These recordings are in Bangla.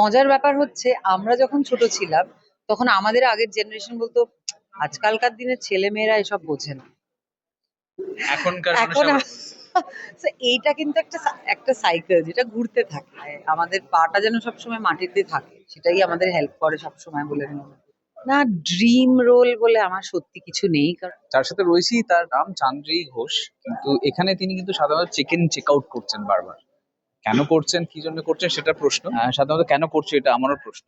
মজার ব্যাপার হচ্ছে আমরা যখন ছোট ছিলাম তখন আমাদের আগের জেনারেশন বলতো আজকালকার দিনের ছেলে মেয়েরা এসব বোঝে না। এখনকার এখন এইটা কিন্তু একটা একটা সাইকেল যেটা ঘুরতে থাকে। আমাদের পাটা যেন সবসময় মাটিতে থাকে সেটাই আমাদের হেল্প করে সবসময় বলে না ড্রিম রোল বলে আমার সত্যি কিছু নেই কারণ যার সাথে রয়েছি তার নাম চান্দ্রী ঘোষ কিন্তু এখানে তিনি কিন্তু সাধারণত চেক ইন চেক আউট করছেন বারবার। কেন করছেন কি জন্য করছেন সেটা প্রশ্ন। আহ, সাধারণত কেন করছে এটা আমারও প্রশ্ন।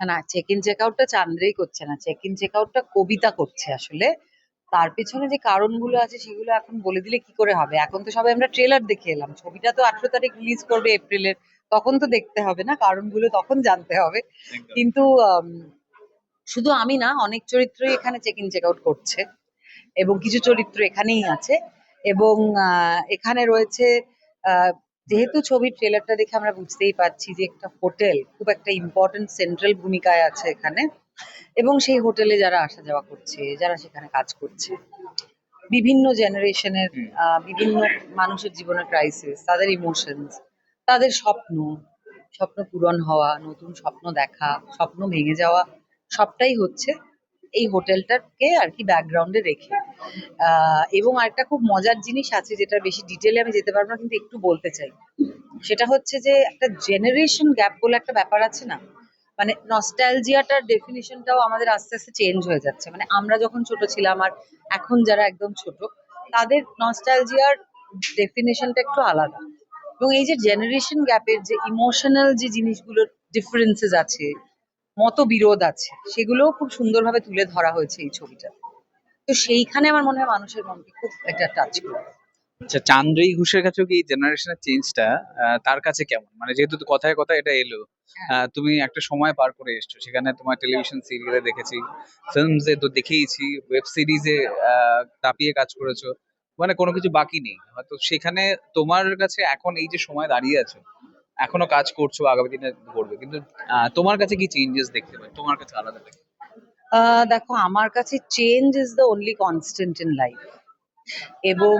না চেক ইন চেক আউটটা চান্দ্রেই করছে না। চেক ইন চেক আউটটা কবিতা করছে আসলে। তার পেছনে যে কারণগুলো আছে সেগুলো এখন বলে দিলে কি করে হবে? এখন তো সবাই আমরা ট্রেলার দেখে এলাম। ছবিটা তো আঠেরো তারিখ রিলিজ করবে এপ্রিলের তখন তো দেখতে হবে না কারণগুলো তখন জানতে হবে। কিন্তু শুধু আমি না অনেক চরিত্রই এখানে চেক ইন চেক আউট করছে। এবং কিছু চরিত্র এখানেই আছে। এবং আহ, এখানে রয়েছে আহ, যেহেতু ছবির ট্রেলারটা দেখে আমরা বুঝতেই পারছি যে একটা হোটেল খুব একটা ইম্পর্টেন্ট সেন্ট্রাল ভূমিকায় আছে এখানে এবং সেই হোটেলে যারা আসা যাওয়া করছে যারা সেখানে কাজ করছে বিভিন্ন জেনারেশনের। বিভিন্ন মানুষের জীবনের ক্রাইসিস তাদের ইমোশনস তাদের স্বপ্ন স্বপ্ন পূরণ হওয়া নতুন স্বপ্ন দেখা স্বপ্ন ভেঙে যাওয়া সবটাই হচ্ছে এই হোটেলটাকে আর কি ব্যাকগ্রাউন্ডে রেখে এবং আরেকটা খুব মজার জিনিস আছে যেটা বেশি ডিটেলে আমি যেতে পারব না, কিন্তু একটু বলতে চাই। সেটা হচ্ছে যে একটা জেনারেশন গ্যাপ বলে একটা ব্যাপার আছে না? মানে নস্টালজিয়াটার ডেফিনিশনটাও আমাদের আস্তে আস্তে চেঞ্জ হয়ে যাচ্ছে। মানে আমরা যখন ছোট ছিলাম আর এখন যারা একদম ছোট, তাদের নস্টালজিয়ার ডেফিনেশনটা একটু আলাদা। এবং এই যে জেনারেশন গ্যাপের যে ইমোশনাল যে জিনিসগুলোর ডিফারেন্সেস আছে, মতবিরোধ আছে, সেগুলোও খুব সুন্দরভাবে তুলে ধরা হয়েছে এই ছবিটা। তো সেইখানে আমার মনে হয় মানুষের মনকে খুব একটা টাচ করে। আচ্ছা চান্দ্রী ঘোষের কাছেও কি জেনারেশনের চেঞ্জটা তার কাছে কেমন? মানে যেহেতু কথায় কথায় এটা এলো আহ, তুমি একটা সময় পার করে এসছো সেখানে তোমার টেলিভিশন সিরিয়ালে দেখেছি ফিল্মসে তো দেখেইছি ওয়েব সিরিজে তাপিয়ে কাজ করেছ মানে কোনো কিছু বাকি নেই। হয়তো সেখানে তোমার কাছে এখন এই যে সময় দাঁড়িয়ে আছো এখনও কাজ করছ আগামী দিনে করবে কিন্তু তোমার কাছে কি চেঞ্জেস দেখতে পাই? তোমার কাছে আলাদা লাগে। দেখো, আমার কাছে change is the only constant in life এবং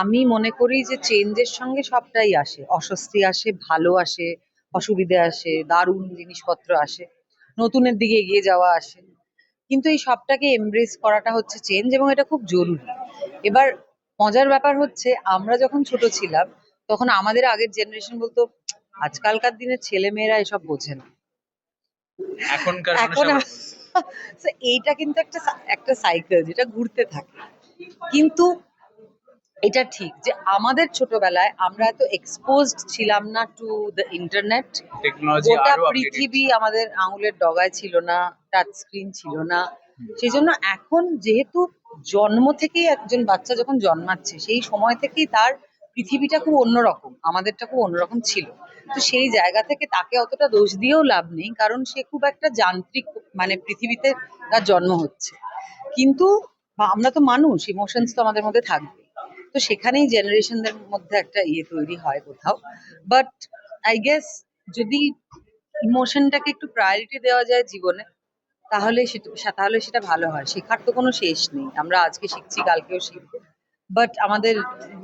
আমি মনে করি যে চেঞ্জের সঙ্গে সবটাই আসে। অস্বস্তি আসে, ভালো আসে, অসুবিধে আসে, দারুণ জিনিসপত্র আসে, নতুনের দিকে এগিয়ে যাওয়া আসে। কিন্তু এই সবটাকে এমব্রেস করাটা হচ্ছে চেঞ্জ এবং এটা খুব জরুরি। এবার, মজার ব্যাপার হচ্ছে, আমরা যখন ছোট ছিলাম, তখন আমাদের আগের জেনারেশন বলতো, আজকালকার দিনের ছেলে মেয়েরা এসব বোঝে না। এখনকার এখন এইটা কিন্তু একটা একটা সাইকেল যেটা ঘুরতে থাকে। কিন্তু এটা ঠিক যে আমাদের ছোটবেলায় আমরা এত এক্সপোজড ছিলাম না টু দ্য ইন্টারনেট গোটা পৃথিবী আমাদের আঙুলের ডগায় ছিল না টাচ স্ক্রিন ছিল না। সেই জন্য এখন যেহেতু জন্ম থেকেই একজন বাচ্চা যখন জন্মাচ্ছে সেই সময় থেকেই তার পৃথিবীটা খুব অন্যরকম, আমাদেরটা খুব অন্যরকম ছিল। তো সেই জায়গা থেকে তাকে অতটা দোষ দিয়েও লাভ নেই, কারণ সে খুব একটা যান্ত্রিক মানে পৃথিবীতে তার জন্ম হচ্ছে। কিন্তু আমরা তো মানুষ ইমোশনস তো আমাদের মধ্যে থাকবে। তো সেখানেই জেনারেশনদের মধ্যে একটা ইয়ে তৈরি হয় কোথাও। বাট আই গেস যদি ইমোশনটাকে একটু প্রায়োরিটি দেওয়া যায় জীবনে, তাহলে সেটা তাহলে সেটা ভালো হয়। শেখার তো কোনো শেষ নেই। আমরা আজকে শিখছি, কালকেও শিখব। বাট আমাদের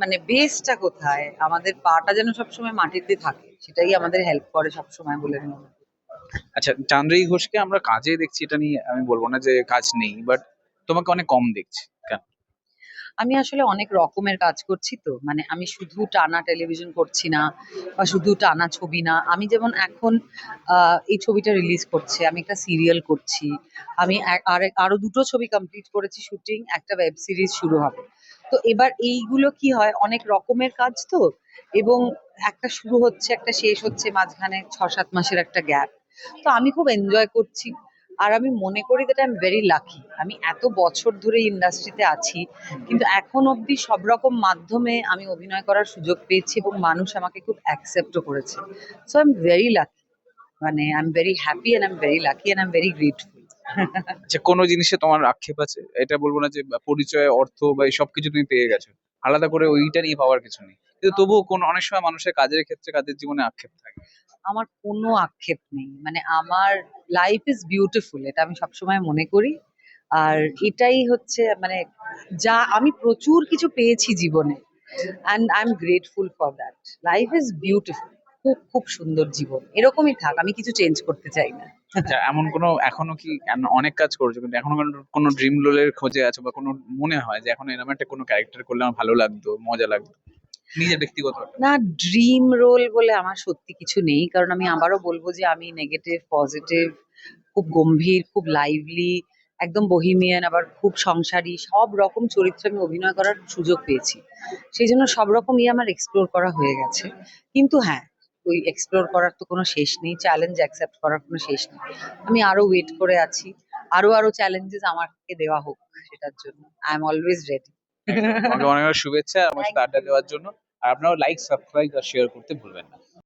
মানে বেসটা কোথায় আমাদের পাটা যেন সবসময় মাটিতে থাকে, সেটাই আমাদের হেল্প করে সবসময় বলে মনে। আচ্ছা চান্দ্রী ঘোষকে আমরা কাজে দেখছি, এটা নিয়ে আমি বলব না যে কাজ নেই বাট তোমাকে অনেক কম দেখছি আমি আসলে অনেক রকমের কাজ করছি তো। মানে আমি শুধু টানা টেলিভিশন করছি না বা শুধু টানা ছবি না। আমি যেমন এখন এই ছবিটা রিলিজ করছে, আমি একটা সিরিয়াল করছি। আমি আরও দুটো ছবি কমপ্লিট করেছি শুটিং একটা ওয়েব সিরিজ শুরু হবে। তো এবার এইগুলো কি হয়? অনেক রকমের কাজ তো। এবং একটা শুরু হচ্ছে, একটা শেষ হচ্ছে, মাঝখানে ছ সাত মাসের একটা গ্যাপ তো আমি খুব এনজয় করছি আর আমি মনে করি that I am very lucky আমি এত বছর ধরে ইন্ডাস্ট্রিতে আছি কিন্তু এখন অবধি সব রকম মাধ্যমে আমি অভিনয় করার সুযোগ পেয়েছি এবং মানুষ আমাকে খুব অ্যাকসেপ্টও করেছে। So I am very lucky মানে I am very happy and I am very lucky and I am very grateful আচ্ছা কোনো জিনিসে তোমার আক্ষেপ আছে এটা বলব না যে পরিচয় অর্থ বা এইসব কিছু তুমি পেয়ে গেছো। আলাদা করে ওইটা নিয়ে পাওয়ার কিছু নেই। কিন্তু তবুও কোন অনেক সময় মানুষের কাজের ক্ষেত্রে কাজের জীবনে আক্ষেপ থাকে। আমার কোনো আক্ষেপ নেই। মানে আমার লাইফ ইজ বিউটিফুল এটা আমি সবসময় মনে করি। আর এটাই হচ্ছে মানে যা আমি প্রচুর কিছু পেয়েছি জীবনে। And I am grateful for that life is beautiful খুব খুব সুন্দর জীবন। এরকমই থাক, আমি কিছু চেঞ্জ করতে চাই না। আচ্ছা এমন কোনো, এখনও কি অনেক কাজ করছ, কিন্তু এখনও কোনো ড্রিম রোলের খোঁজে আছো বা কোনো মনে হয় যে, এখন এরকম একটা কোনো ক্যারেক্টার করলে আমার ভালো লাগতো, মজা লাগতো নিজের ব্যক্তিগত? না ড্রিম রোল বলে আমার সত্যি কিছু নেই। কারণ আমি আবারও বলব যে আমি নেগেটিভ পজিটিভ খুব গম্ভীর খুব লাইভলি একদম বহিমিয়ান আবার খুব সংসারী সব রকম চরিত্রে আমি অভিনয় করার সুযোগ পেয়েছি। সেই জন্য সব রকমই আমার এক্সপ্লোর করা হয়ে গেছে। কিন্তু হ্যাঁ ওই এক্সপ্লোর করার তো কোনো শেষ নেই চ্যালেঞ্জ অ্যাকসেপ্ট করার কোনো শেষ নেই। আমি আরও ওয়েট করে আছি। আরও আরও চ্যালেঞ্জেস আমাকে দেওয়া হোক সেটার জন্য। আই এম অলওয়েজ রেডি তোমাকে অনেক অনেক শুভেচ্ছা, আমার সাথে আড্ডা দেওয়ার জন্য। আর আপনারাও লাইক সাবস্ক্রাইব আর শেয়ার করতে ভুলবেন না।